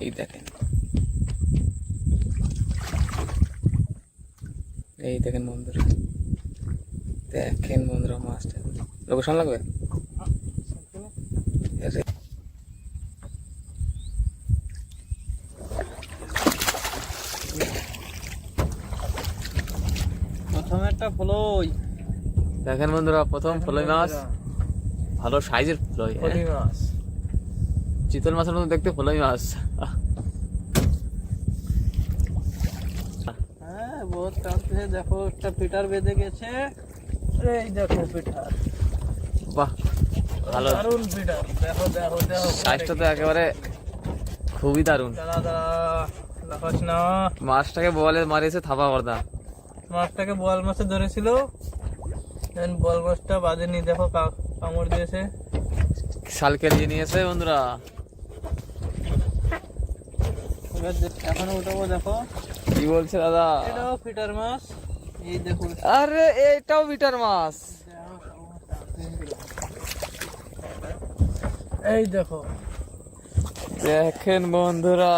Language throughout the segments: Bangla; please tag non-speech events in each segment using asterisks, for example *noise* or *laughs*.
এই দেখেন। এই দেখেন বন্ধুরা। দেখেন বন্ধুরা মাছটা। লোকেশন লাগবে? আরে, প্রথমে একটা ফলই। দেখেন বন্ধুরা প্রথম ফলই মাছ। ভালো সাইজের ফলই হ্যাঁ? ফলই মাছ। চিতল মাছের মতো দেখতে ফলই মাছ। হ্যাঁ বহুত দেখো একটা পিটার বেঁধে গেছে। এই দেখো পিটার বাহ ভালো। দারুণ পিটার দেখো দেখো দেখো। সাইজটা তো একেবারে খুবই দারুণ। দাঁড়া দাঁড়া না। মাছটাকে বলে মারিয়েছে থাপা মাছটাকে বোয়াল মাছে ধরেছিল। বোয়াল মাছটা বাঁধেনি দেখো কা- কামড় দিয়েছে। শালকে নিয়েছে বন্ধুরা। এবার দে- উঠাবো দেখো। কি বলছে দাদা? এটাও ফিটার মাছ। এই দেখো। আরে এইটাও বিটার মাছ। এই দেখো। দেখেন বন্ধুরা।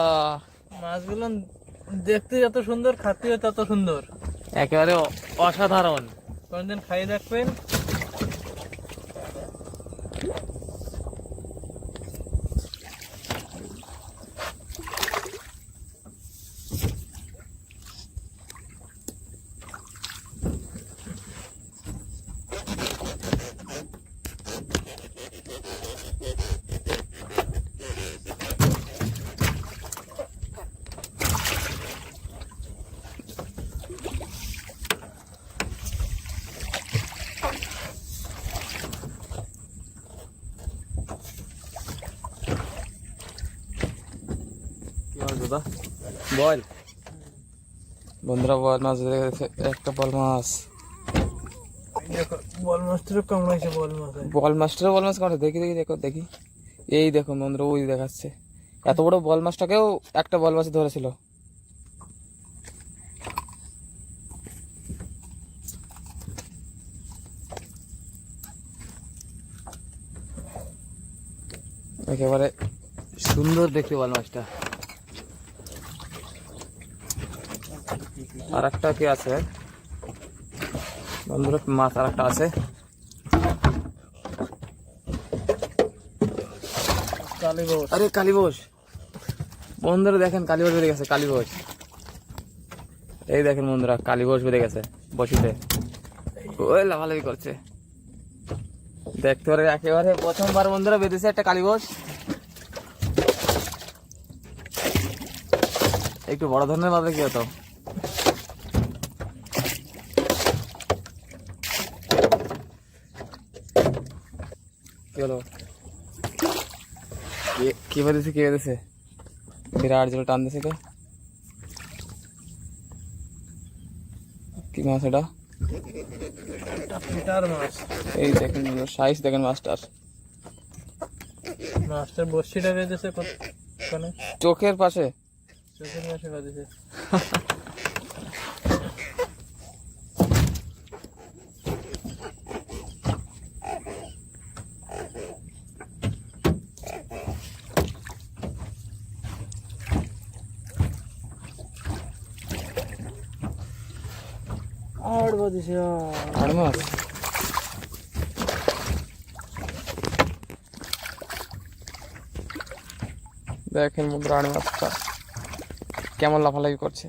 মাছগুলো দেখতে যত সুন্দর খাতেও তত সুন্দর। একেবারে অসাধারণ। কোনদিন খাই দেখবেন। দাদা। বল। বন্ধুরা বল মাছ ধরে একটা বল মাছ। বল মাছটারও কামড়াইছে বল মাছ বল মাছটারও বল মাছ দেখি দেখি দেখো দেখি। এই দেখো বন্ধুরা ওই দেখাচ্ছে। এত বড় বল মাছটাকেও একটা বল মাছ ধরেছিল। একেবারে সুন্দর দেখতে বল মাছটা। আর একটা কি আছে? বন্ধুরা মাছ আর একটা আছে। আরে কালীবোস বন্ধুরা দেখেন কালীবোস বেড়ে গেছে কালীবোস এই দেখেন বন্ধুরা কালীবোস বেড়ে গেছে বসিতে। ওই লাভালাভি করছে। দেখতে পারে একেবারে প্রথমবার বন্ধুরা বেঁধেছে একটা কালীবোস একটু বড় ধরনের মাত্রা কি হতো? কি হলো কে- বেঁধেছে কে বেঁধেছে বিরাট জোরে টান দিছে কে কি মাছ এটা? এই দেখেন সাইজ দেখেন মাছটার মাছটার বড়শিটা বেঁধেছে চোখের পাশে। চোখের মাছে বেঁধেছে। *laughs* আর মাছ দেখেন বন্ধুরা আর মাছটা কেমন লাফালাফি করছে?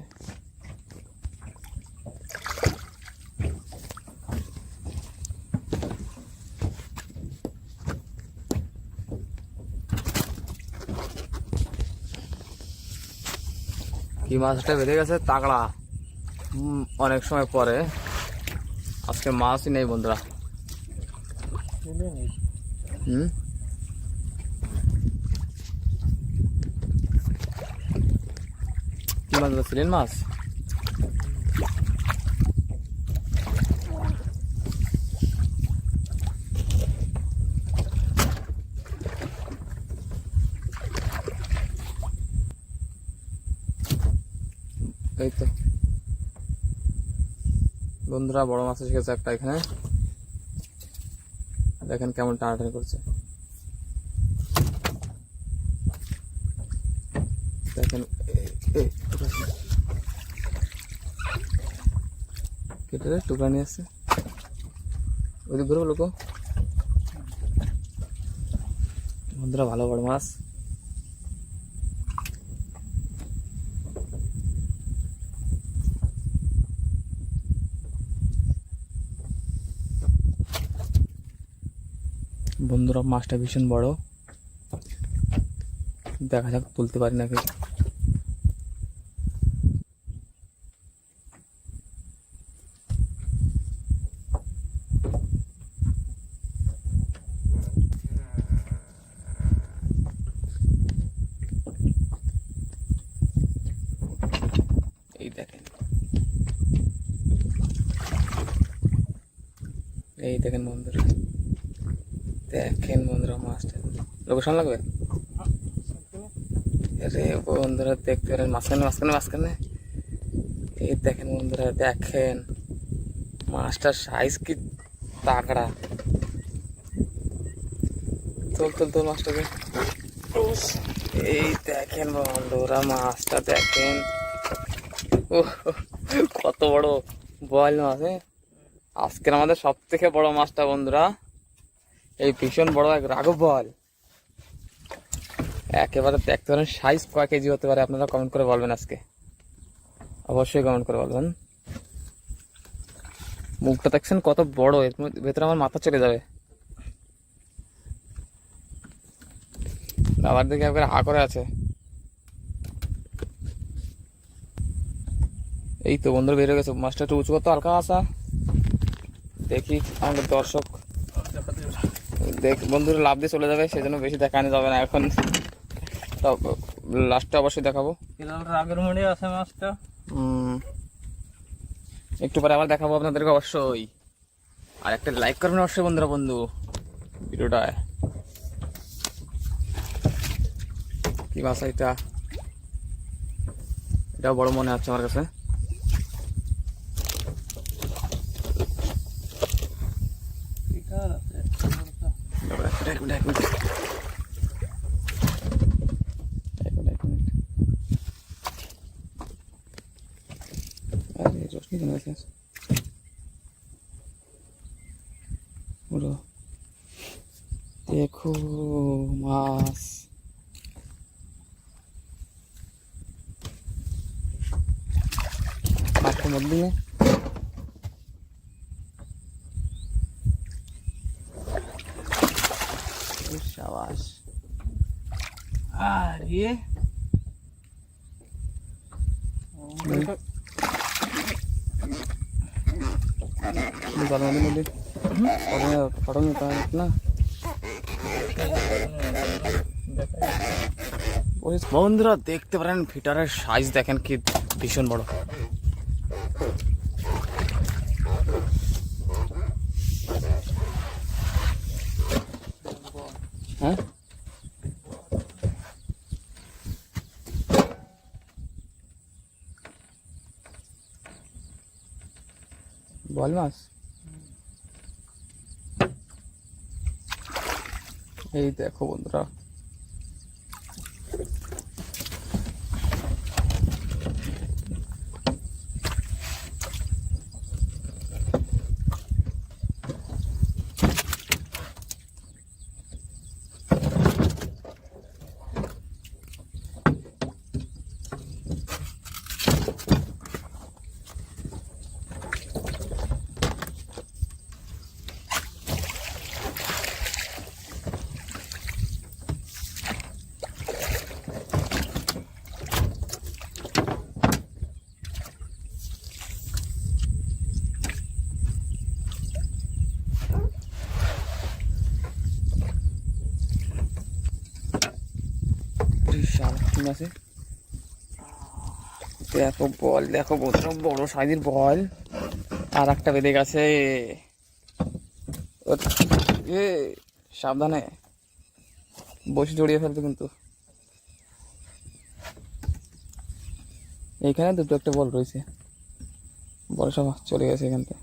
কি মাছটা বেঁধে গেছে? তাগড়া। অনেক সময় পরে। আজকে মাছই নেই বন্ধুরা। হুম? কি মাছ ধরছিলেন মাছ? এই তো। বন্ধুরা, বড় মাছ এসে গেছে একটা এখানে। দেখেন কেমন টানাটানি করছে। দেখেন কেটে টুকরা নিয়ে আসছে ওই দিক ঘুরবো লোক। বন্ধুরা, ভালো বড় মাছ। বন্ধুরা মাছটা ভীষণ বড়। দেখা যাক তুলতে পারি নাকি। এই দেখেন। এই দেখেন বন্ধুরা। দেখেন বন্ধুরা মাছটা। লোকেশন লাগবে? আরে বন্ধুরা দেখতে পারেন মাঝখানে মাঝখানে মাঝখানে। এই দেখেন বন্ধুরা দেখেন। মাছটার সাইজ কি তাকড়া তোল তোল তোল মাছটাকে। এই দেখেন বন্ধুরা মাছটা দেখেন। ওহ, কত বড় বল মাছ এ? আজকের আমাদের সব থেকে বড় মাছটা বন্ধুরা। এই ভীষণ বড় এক রাঘব বল। একেবারে দেখতে পারেন সাইজ কয় কেজি হতে পারে, আপনারা কমেন্ট করে বলবেন আজকে। অবশ্যই কমেন্ট করে বলবেন। মুখটা দেখছেন কত বড়, এর ভেতরে আমার মাথা চলে যাবে। আবার দেখে একবার হা করে আছে। এই তো বন্ধুরা বেরিয়ে গেছে, মাছটা একটু উঁচু করতো, হালকা আসা। দেখি আমাদের দর্শক দেখ বন্ধুরা লাভ দিয়ে চলে যাবে সেজন্য বেশি দেখানো যাবে না এখন। লাস্টে অবশ্যই দেখাবো। কিলাল রাগের মুড়ে আছে মাছটা? একটু পরে আবার দেখাবো আপনাদেরকে অবশ্যই। আর একটা লাইক করবেন অবশ্যই বন্ধুরা বন্ধু। ভিডিওটায় কি ভাষা এটা? এটাও বড় মনে হচ্ছে আমার কাছে শিকার আছে দাঁড়া, এক মিনিট, এক মিনিট। দেখো মাছ মধ্যে আরে গরমের মধ্যে ফটো নিতে হয় না ওই বন্ধুরা দেখতে পারেন ফিটারের সাইজ দেখেন কি ভীষণ বড় হ্যাঁ বল মাছ এই দেখো বন্ধুরা দেখো বল, দেখো বন্ধুরা, বড় সাইজের বল। আর একটা বেঁধে গেছে। এ, সাবধানে। বসে জড়িয়ে ফেলবে কিন্তু। এইখানে দুটো একটা বল রয়েছে। বল সব চলে গেছে এখান থেকে।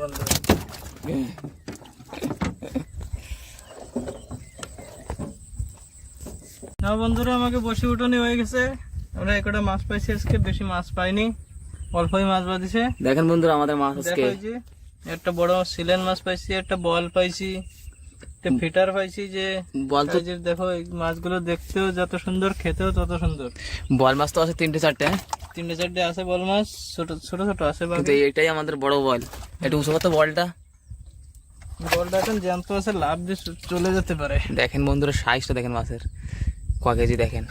বন্ধ। বন্ধুরা আমাকে বসে উঠানি হয়ে গেছে। আমরা একটা মাছ পাইছি আজকে বেশি মাছ পাইনি। অল্পই মাছ বাঁধিছে। দেখেন বন্ধুরা আমাদের মাছ আজকে। একটা বড় সিলেন মাছ পাইছি একটা বল পাইছি একটা ফিটার পাইছি যে বল তো দেখো এই মাছগুলো দেখতেও যত সুন্দর খেতেও তত সুন্দর। বল মাছ তো আছে তিনটে চারটে হ্যাঁ? তিনটে চারটে আছে বল মাছ ছোট ছোট ছোট আছে কিন্তু এটাই আমাদের বড় বল। একটু উঁচু করতো বলটা? বলটা এখন জ্যান্ত আছে লাভ দিয়ে চলে যেতে পারে। দেখেন বন্ধুরা সাইজটা দেখেন মাছের। ক কেজি দেখেন?